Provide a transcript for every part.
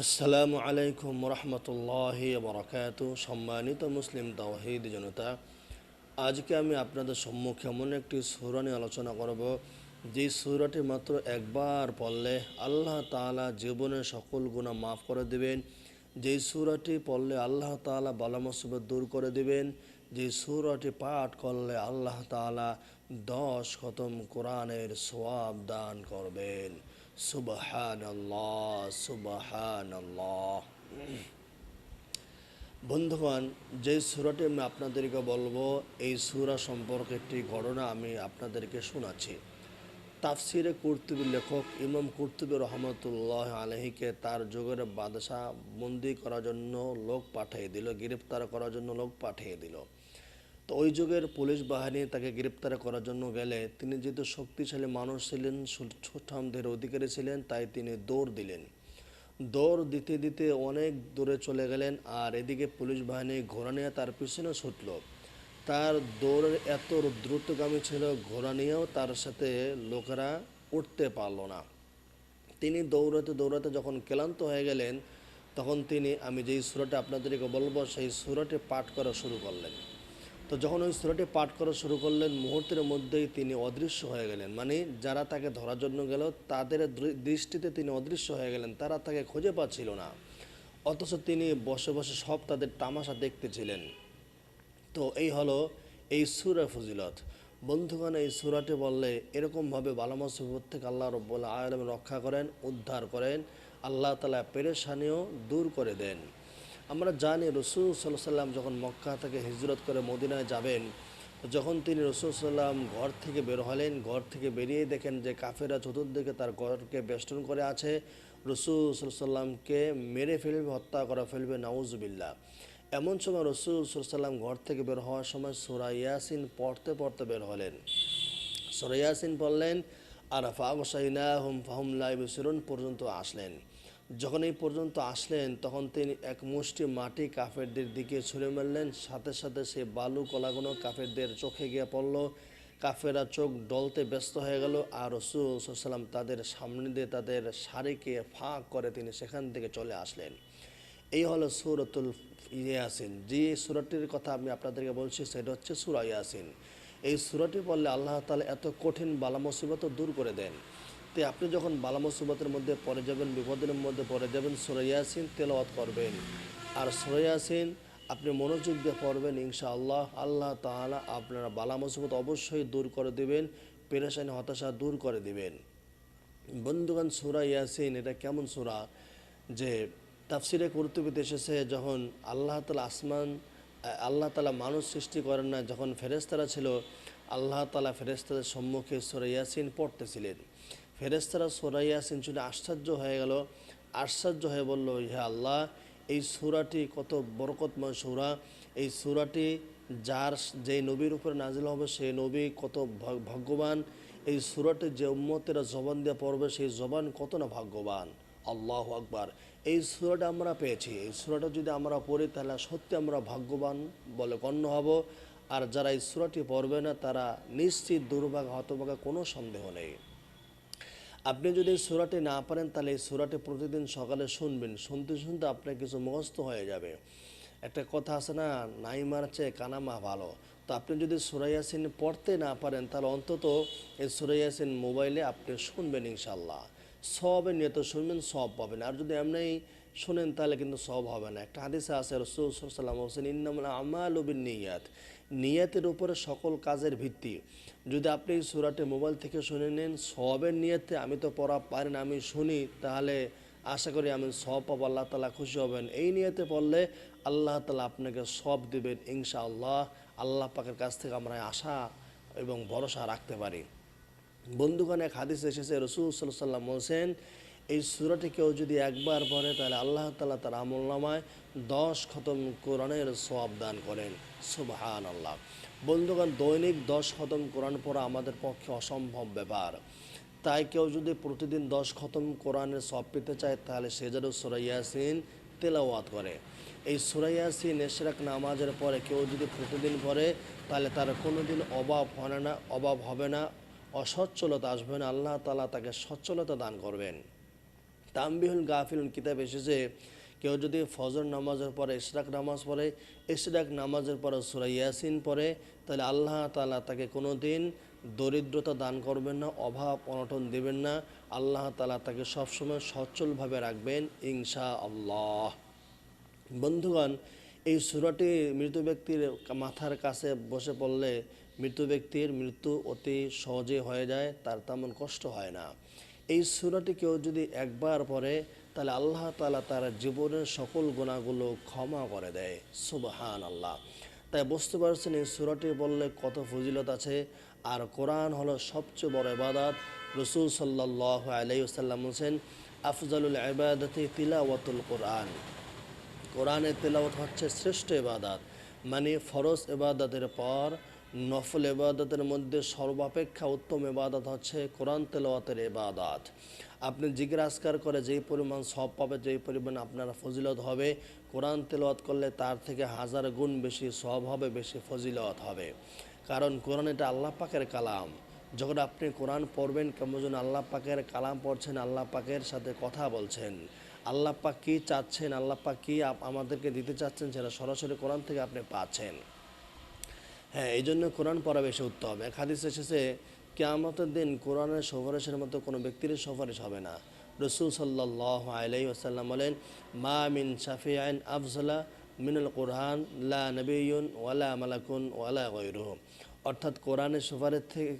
আসসালামু আলাইকুম রহমতুল্লাহ বরকাত সম্মানিত মুসলিম তাওহিদ জনতা, আজকে আমি আপনাদের সম্মুখে এমন একটি সুরা নিয়ে আলোচনা করব, যে সুরাটি মাত্র একবার পড়লে আল্লাহ তাআলা জীবনের সকল গুণা মাফ করে দেবেন। যে সুরাটি পড়লে আল্লাহ তাআলা বালা দূর করে দেবেন। যে সুরাটি পাঠ করলে আল্লাহ তাআলা দশ খতম কোরআনের সোয়াব দান করবেন। সুবহান আল্লাহ বন্ধুগণ, যে সুরাটি আমি আপনাদেরকে বলব, এই সুরা সম্পর্কে একটি ঘটনা আমি আপনাদেরকে শোনাচ্ছি। তাফসিরে কুর্তুবী লেখক ইমাম কুর্তুবী রহমতুল্লাহ আলহীকে তার যুগের বাদশাহ বন্দি করার জন্য লোক পাঠিয়ে দিল গ্রেপ্তার করার জন্য লোক পাঠিয়ে দিল। তো ওই যুগের পুলিশ বাহিনী তাকে গ্রেপ্তার করার জন্য গেলে তিনি যেহেতু শক্তিশালী মানুষ ছিলেন ছোটামদের অধিকারী ছিলেন, তাই তিনি দৌড় দিলেন। দৌড় দিতে দিতে অনেক দূরে চলে গেলেন আর এদিকে পুলিশ বাহিনী ঘোড়া নিয়ে তার পিছনে ছুটল। তার দৌড়ের এত দ্রুতগামী ছিল, ঘোড়া নিয়েও তার সাথে লোকেরা উঠতে পারল না। তিনি দৌড়াতে দৌড়াতে যখন ক্লান্ত হয়ে গেলেন, তখন তিনি, আমি যেই সুরাটি আপনাদেরকে বলব, সেই সুরাটি পাঠ করা শুরু করলেন। তো যখন ওই সুরাটি পাঠ করা শুরু করলেন, মুহূর্তের মধ্যেই তিনি অদৃশ্য হয়ে গেলেন। মানে যারা তাকে ধরার জন্য গেল, তাদের দৃষ্টিতে তিনি অদৃশ্য হয়ে গেলেন। তারা তাকে খুঁজে পাচ্ছিল না। অথচ তিনি বসে বসে সব তাদের তামাশা দেখতেছিলেন তো এই হলো এই সুরা ফজিলত। বন্ধুগণ, এই সুরাটি বললে এরকমভাবে বালামসিবত থেকে আল্লাহ রব্বুল আলম রক্ষা করেন, উদ্ধার করেন। আল্লাহ তালা পেরেশানিও দূর করে দেন। আমরা জানি রসুল সাল্লাহ সাল্লাম যখন মক্কা থেকে হিজরত করে মদিনায় যাবেন, যখন তিনি রসুল সাল্লাম ঘর থেকে বের হলেন, ঘর থেকে বেরিয়ে দেখেন যে কাফেরা চতুর্দিকে তার ঘরকে বেষ্টন করে আছে, রসুল সাল্লামকে মেরে ফেলবে, হত্যা করা ফেলবে নাউজবিল্লা এমন সময় রসুল সাল্লাম ঘর থেকে বের হওয়ার সময় সুরা ইয়াসিন পড়তে পড়তে বের হলেন। সুরা ইয়াসিন পড়লেন আর ফাহসাইনা হুম ফাহুম লাইবসিরুন পর্যন্ত আসলেন। যখন এই পর্যন্ত আসলেন, তখন তিনি এক মুষ্টি মাটি কাফেরদের দিকে ছুঁড়ে মারলেন। সাথে সাথে সে বালু কলাগুনো কাফেরদের চোখে গিয়ে পড়ল। কাফেরা চোখ ডলতে ব্যস্ত হয়ে গেল আর রসুল সাল্লাম তাদের সামনে দিয়ে তাদের শাড়িকে ফাঁক করে তিনি সেখান থেকে চলে আসলেন। এই হলো সুরতুল ইয়াসিন। যে সুরাটির কথা আমি আপনাদেরকে বলছি, সেটা হচ্ছে সুরা ইয়াসিন। এই সুরাটি পড়লে আল্লাহ তালা এত কঠিন বালা মুসিবত দূর করে দেন। তো আপনি যখন বালা মুসিবতের মধ্যে পড়ে যাবেন, বিপদের মধ্যে পড়ে যাবেন, সুরা ইয়াসিন তেলাওয়াত করবেন। আর সুরা ইয়াসিন আপনি মনোযোগ দিয়ে পড়বেন, ইনশাআল্লাহ আল্লাহ তাআলা আপনারা বালা মুসিবত অবশ্যই দূর করে দেবেন, পেরেশানি, হতাশা দূর করে দিবেন। বন্ধুগান সুরা ইয়াসিন এটা কেমন সুরা? যে তাফসিরে কর্তৃপীতে এসেছে, যখন আল্লাহ তালা আসমান, আল্লাহ তালা মানুষ সৃষ্টি করেন না যখন ফেরেস্তারা ছিল, আল্লাহ তালা ফেরেস্তাদের সম্মুখে সুরা ইয়াসিন পড়তেছিলেন। ফেরেস্তারা সুরা ইয়াসিন শুনে আশ্চর্য হয়ে গেল। আশ্চর্য হয়ে বলল, হে আল্লাহ, এই সুরাটি কত বরকতময় সুরা। এই সুরাটি যার যেই নবীর উপরে নাজিল হবে, সেই নবী কত ভাগ্যবান। এই সুরাটি যে উম্মতেরা জবান দিয়ে পড়বে, সেই জবান কত না ভাগ্যবান। আল্লাহ আকবার। এই সুরাটা আমরা পেয়েছি। এই সুরাটা যদি আমরা পড়ি, তাহলে সত্যি আমরা ভাগ্যবান বলে গণ্য হব। আর যারা এই সুরাটি পড়বে না, তারা নিশ্চিত দুর্ভাগা, হতভাগা কোনো সন্দেহ নেই। আপনি যদি সুরাটে না পারেন, তাহলে এই সুরাটি প্রতিদিন সকালে শুনবেন। শুনতে শুনতে আপনার কিছু মুখস্থ হয়ে যাবে। একটা কথা আছে না নাই মারছে কানামা ভালো। তো আপনি যদি সুরাইয়াসিন পড়তে না পারেন, তাহলে অন্তত এই সুরাইয়াসিন মোবাইলে আপনি শুনবেন ইনশাল্লাহ সব নিয়ত শুনবেন, সব পাবেন। আর যদি এমনি শোনেন তাহলে কিন্তু সব হবে না। একটা হাদিসে আছে, রসুল সাল্লাম হোসেন ইন্নামুল আমাল উবিন নিয়াত নিয়াতের উপরে সকল কাজের ভিত্তি। যদি আপনি সুরাটে মোবাইল থেকে শুনে নেন সবের নিয়তে আমি তো পড়া পারি না, আমি শুনি, তাহলে আশা করি আমি সব পাবো, আল্লাহ তালা খুশি হবেন। এই নিয়তে পড়লে আল্লাহ তালা আপনাকে সব দেবেন, ইনশাআল্লাহ আল্লাহ আল্লাহ পাকের কাছ থেকে আমরা আশা এবং ভরসা রাখতে পারি। বন্ধুগণ, এক হাদিস এসেছে, রসুল সাল্লাম বলছেন এই সুরাটি কেউ যদি একবার পড়ে, তাহলে আল্লাহ তালা তার আমল নামায় দশ খতম কোরআনের সব দান করেন। সুবহান আল্লাহ বন্ধুগণ, দৈনিক দশ খতম কোরআন পড়া আমাদের পক্ষে অসম্ভব ব্যাপার। তাই কেউ যদি প্রতিদিন দশ খতম কোরআনের সব পেতে চায়, তাহলে সে যেন সুরাইয়াসিন তেলাওয়াত করে। এই সুরাইয়াসিন এশরাক নামাজের পরে কেউ যদি প্রতিদিন পড়ে, তাহলে তার কোনো দিন অভাব হয় না, অভাব হবে না, অসচ্ছলতা আসবে না। আল্লাহ তালা তাকে সচ্ছলতা দান করবেন। তাম্বিহুল গাফিলুন কিতাব এসেছে, কেউ যদি ফজর নামাজের পরে, ইশরাক নামাজ পড়ে, ইশরাক নামাজের পরে সুরা ইয়াসিন পড়ে, তাহলে আল্লাহ তালা তাকে কোনো দিন দরিদ্রতা দান করবেন না, অভাব অনটন দেবেন না। আল্লাহ তালা তাকে সবসময় সচ্ছলভাবে রাখবেন ইনশা আল্লাহ বন্ধুগণ, এই সুরাটি মৃত ব্যক্তির মাথার কাছে বসে পড়লে মৃত ব্যক্তির মৃত্যু অতি সহজে হয়ে যায়, তার তেমন কষ্ট হয় না। এই সুরাটি কেউ যদি একবার পড়ে, তাহলে আল্লাহ তাআলা তার জীবনের সকল গুণাগুলো ক্ষমা করে দেয়। সুবহান আল্লাহ তাই বুঝতে পারছেন এই সুরাটি বললে কত ফজিলত আছে? আর কোরআন হলো সবচেয়ে বড় ইবাদত। রসুল সাল্লাহ আলাইসাল্লাম হোসেন আফজালুল ইবাদতি তিলাওয়াতুল কোরআন। কোরআনের তেলাওয়াত হচ্ছে শ্রেষ্ঠ ইবাদত। মানে ফরজ ইবাদতের পর নফল এবাদতের মধ্যে সর্বাপেক্ষা উত্তম এবাদত হচ্ছে কোরআন তেলাওয়াতের ইবাদত। আপনি জিজ্ঞাসকার করে যেই পরিমাণ সব পাবে, যেই পরিমাণ আপনার ফজিলত হবে, কোরআন তেলাওয়াত করলে তার থেকে হাজার গুণ বেশি সব হবে, বেশি ফজিলত হবে। কারণ কোরআন এটা আল্লাহ পাকের কালাম। যখন আপনি কোরআন পড়বেন, কেমন যেন আল্লাহ পাকের কালাম পড়ছেন, আল্লাহ পাকের সাথে কথা বলছেন। আল্লাহ পাক কী চাচ্ছেন, আল্লাহ পাক কী আমাদেরকে দিতে চাচ্ছেন, সেটা সরাসরি কোরআন থেকে আপনি পাচ্ছেন। হ্যাঁ এই জন্য কোরআন পড়া বেশি উত্তম। এক হাদিস এসেছে, কেয়ামতের দিন কোরআনের সুপারিশের মতো কোনো ব্যক্তির সুপারিশ হবে না। রসুল সাল্লাহ আলাই আসাল্লাম বলেন, মা মিন শাফি আইন আফজলা মিনুল কোরআন, লা নবীন ওয়ালা মালাকুন ওয়ালা গৈরুহ অর্থাৎ কোরআনের সুপারিশ থেকে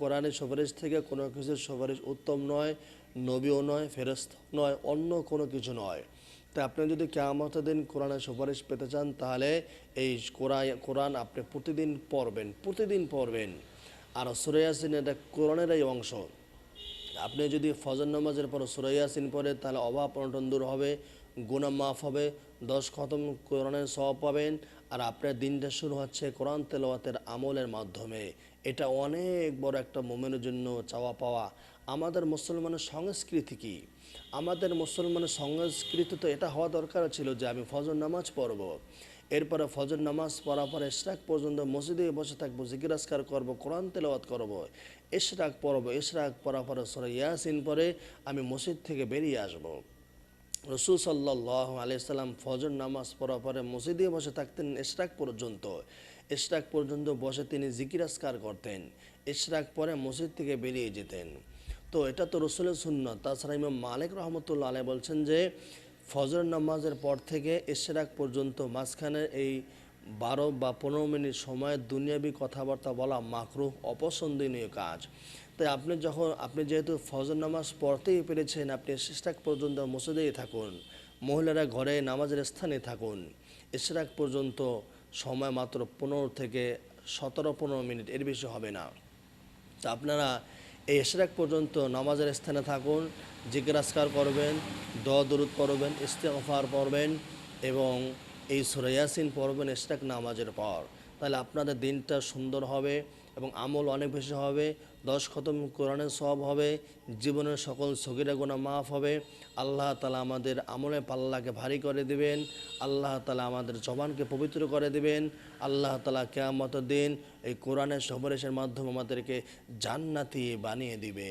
কোরআনের সুপারিশ থেকে কোনো কিছুর সুপারিশ উত্তম নয়, নবীও নয় ফেরস্ত নয়, অন্য কোনো কিছু নয়। তাই আপনি যদি কেয়ামতের দিন কোরআনের সুপারিশ পেতে চান, তাহলে এই কোরআন আপনি প্রতিদিন পড়বেন প্রতিদিন পড়বেন। আর সুরাইয়াসিন এটা কোরআনেরই অংশ। আপনি যদি ফজর নামাজের পর সুরাইয়াসিন পড়ে, তাহলে অভাব অনটন দূর হবে গুণা মাফ হবে, দশ খতম কোরআনের সব পাবেন, আর আপনার দিনটা শুরু হচ্ছে কোরআন তেলাওয়াতের আমলের মাধ্যমে। এটা অনেক বড় একটা মোমেনের জন্য চাওয়া পাওয়া। আমাদের মুসলমানের সংস্কৃতি কি? আমাদের মুসলমানের সংস্কৃতি তো এটা হওয়া দরকার ছিল যে আমি ফজর নামাজ পড়ব। এরপরে ফজর নামাজ পড়ার পরে এশরাক পর্যন্ত মসজিদে বসে থাকব জিজ্ঞাসকার করব, কোরআন তেলাওয়াত করব। এশরাক পড়ব এশরাক পড়ার পরে সরে ইয়াসিন পরে আমি মসজিদ থেকে বেরিয়ে আসব। রসুল সাল্লাহ আলিয়াল্লাম ফজর নামাজ পড়ার পরে মসজিদে বসে থাকতেন ইশরাক পর্যন্ত। ইশরাক পর্যন্ত বসে তিনি জিকিরাস্কার করতেন। ইশরাক পরে মসজিদ থেকে বেরিয়ে যেতেন। তো এটা তো রসুলের শূন্য তাছাড়া ইমাম মালিক রহমতুল্লাহ আলাই বলছেন যে, ফজর নামাজের পর থেকে ইশরাক পর্যন্ত মাঝখানে এই বারো বা পনেরো মিনিট সময় দুনিয়াবি কথাবার্তা বলা মাকরুহ, অপছন্দনীয় কাজ। তাই আপনি যখন, আপনি যেহেতু ফজর নামাজ পড়তেই পেরেছেন, আপনি শেষটাক পর্যন্ত মসজিদেই থাকুন, মহিলারা ঘরে নামাজের স্থানে থাকুন, ইশরাক পর্যন্ত সময় মাত্র পনেরো থেকে সতেরো পনেরো মিনিট, এর বেশি হবে না। তা আপনারা এই এশরাক পর্যন্ত নামাজের স্থানে থাকুন জিজ্ঞাসকার করবেন দ দরুদ পড়বেন ইস্তেফার পড়বেন এবং এই সুরাইয়াসিন পড়বেন এশরাক নামাজের পর। তাহলে আপনাদের দিনটা সুন্দর হবে। এবং আমল অনেক বেশি হবে, দশ খতম কোরআনের সব হবে, জীবনের সকল সগিরা গোনা মাফ হবে। আল্লাহ তালা আমাদের আমলে পাল্লাকে ভারী করে দিবেন, আল্লাহ তালা আমাদের জবানকে পবিত্র করে দিবেন, আল্লাহ তালা কেয়ামত দিন এই কোরআনের সবরেশের মাধ্যমে আমাদেরকে জান্নাতি বানিয়ে দিবে